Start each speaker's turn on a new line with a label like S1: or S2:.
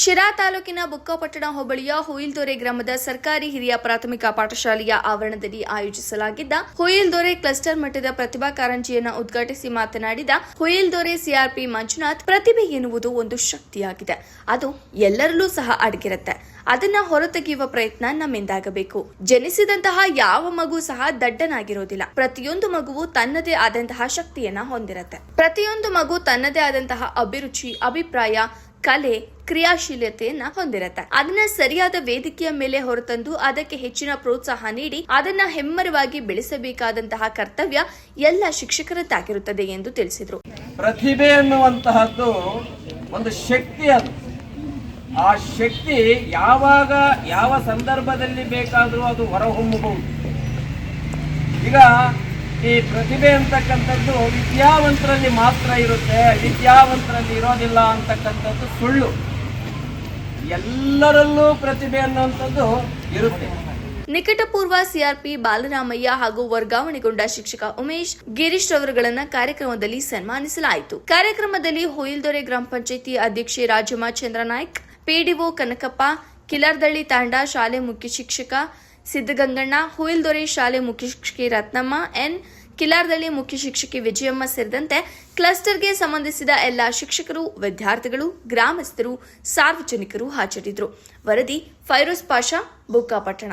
S1: ಶಿರಾ ತಾಲೂಕಿನ ಬುಕ್ಕಪಟ್ಟಣ ಹೋಬಳಿಯ ಹುಯಿಲ್ದೊರೆ ಗ್ರಾಮದ ಸರ್ಕಾರಿ ಹಿರಿಯ ಪ್ರಾಥಮಿಕ ಪಾಠಶಾಲೆಯ ಆವರಣದಲ್ಲಿ ಆಯೋಜಿಸಲಾಗಿದ್ದ ಹುಯಿಲ್ದೊರೆ ಕ್ಲಸ್ಟರ್ ಮಟ್ಟದ ಪ್ರತಿಭಾ ಕಾರಂಜಿಯನ್ನು ಉದ್ಘಾಟಿಸಿ ಮಾತನಾಡಿದ ಹುಯಿಲ್ದೊರೆ ಸಿಆರ್ಪಿ ಮಂಜುನಾಥ್, ಪ್ರತಿಭೆ ಎನ್ನುವುದು ಒಂದು ಶಕ್ತಿಯಾಗಿದೆ. ಅದು ಎಲ್ಲರಲ್ಲೂ ಸಹ ಅಡಗಿರುತ್ತೆ. ಅದನ್ನ ಹೊರತೆಗೆಯುವ ಪ್ರಯತ್ನ ನಮ್ಮಿಂದಾಗಬೇಕು. ಜನಿಸಿದಂತಹ ಯಾವ ಮಗು ಸಹ ದಡ್ಡನಾಗಿರೋದಿಲ್ಲ. ಪ್ರತಿಯೊಂದು ಮಗುವು ತನ್ನದೇ ಆದಂತಹ ಶಕ್ತಿಯನ್ನ ಹೊಂದಿರುತ್ತೆ. ಪ್ರತಿಯೊಂದು ಮಗು ತನ್ನದೇ ಆದಂತಹ ಅಭಿರುಚಿ, ಅಭಿಪ್ರಾಯ ಕಲೆ, ಕ್ರಿಯಾಶೀಲತೆಯನ್ನ ಹೊಂದಿರುತ್ತೆ. ಅದನ್ನ ಸರಿಯಾದ ವೇದಿಕೆಯ ಮೇಲೆ ಹೊರತಂದು ಅದಕ್ಕೆ ಹೆಚ್ಚಿನ ಪ್ರೋತ್ಸಾಹ ನೀಡಿ ಅದನ್ನ ಹೆಮ್ಮರವಾಗಿ ಬೆಳೆಸಬೇಕಾದಂತಹ ಕರ್ತವ್ಯ ಎಲ್ಲ ಶಿಕ್ಷಕರದ್ದಾಗಿರುತ್ತದೆ ಎಂದು ತಿಳಿಸಿದರು.
S2: ಪ್ರತಿಭೆ ಅನ್ನುವಂತಹದ್ದು ಒಂದು ಶಕ್ತಿ ಅದು. ಆ ಶಕ್ತಿ ಯಾವಾಗ, ಯಾವ ಸಂದರ್ಭದಲ್ಲಿ ಬೇಕಾದರೂ ಅದು ಹೊರಹೊಮ್ಮಬಹುದು. ಈಗ ಈ ಪ್ರತಿಭೆ ಅಂತಕ್ಕಂಥದ್ದು ವಿದ್ಯಾವಂತರಲ್ಲಿ ಮಾತ್ರ ಇರುತ್ತೆ, ವಿದ್ಯಾವಂತರಲ್ಲಿ ಇರೋದಿಲ್ಲ ಅಂತಕ್ಕಂಥದ್ದು ಸುಳ್ಳು. ಎಲ್ಲರಲ್ಲೂ ಪ್ರತಿಭೆ ಅನ್ನುವಂಥದ್ದು ಇರುತ್ತೆ.
S1: ನಿಕಟಪೂರ್ವ ಸಿಆರ್ಪಿ ಬಾಲರಾಮಯ್ಯ ಹಾಗೂ ವರ್ಗಾವಣೆಗೊಂಡ ಶಿಕ್ಷಕ ಉಮೇಶ್ ಗಿರೀಶ್ ರವರುಗಳನ್ನ ಕಾರ್ಯಕ್ರಮದಲ್ಲಿ ಸನ್ಮಾನಿಸಲಾಯಿತು. ಕಾರ್ಯಕ್ರಮದಲ್ಲಿ ಹೊಯಿಲ್ದೊರೆ ಗ್ರಾಮ ಪಂಚಾಯಿತಿ ಅಧ್ಯಕ್ಷೆ ರಾಜಮ್ಮ ಚಂದ್ರನಾಯ್ಕ್ ಪಿಡಿಒ ಕನಕಪ್ಪ, ಕಿಲಾರ್ದಳ್ಳಿ ತಾಂಡ ಶಾಲೆ ಮುಖ್ಯ ಶಿಕ್ಷಕ ಸಿದ್ದಗಂಗಣ್ಣ ಹುಯಿಲ್ದೊರೆ ಶಾಲೆ ಮುಖ್ಯ ಶಿಕ್ಷಕಿ ರತ್ನಮ್ಮ, ಎನ್. ಕಿಲಾರ್ದಲ್ಲಿ ಮುಖ್ಯ ಶಿಕ್ಷಕಿ ವಿಜಯಮ್ಮ ಸೇರಿದಂತೆ ಕ್ಲಸ್ಟರ್ಗೆ ಸಂಬಂಧಿಸಿದ ಎಲ್ಲ ಶಿಕ್ಷಕರು, ವಿದ್ಯಾರ್ಥಿಗಳು, ಗ್ರಾಮಸ್ಥರು, ಸಾರ್ವಜನಿಕರು ಹಾಜರಿದ್ದರು. ವರದಿ ಫೈರೋಸ್ ಪಾಷಾ ಬುಕ್ಕಾಪಟ್ಟಣ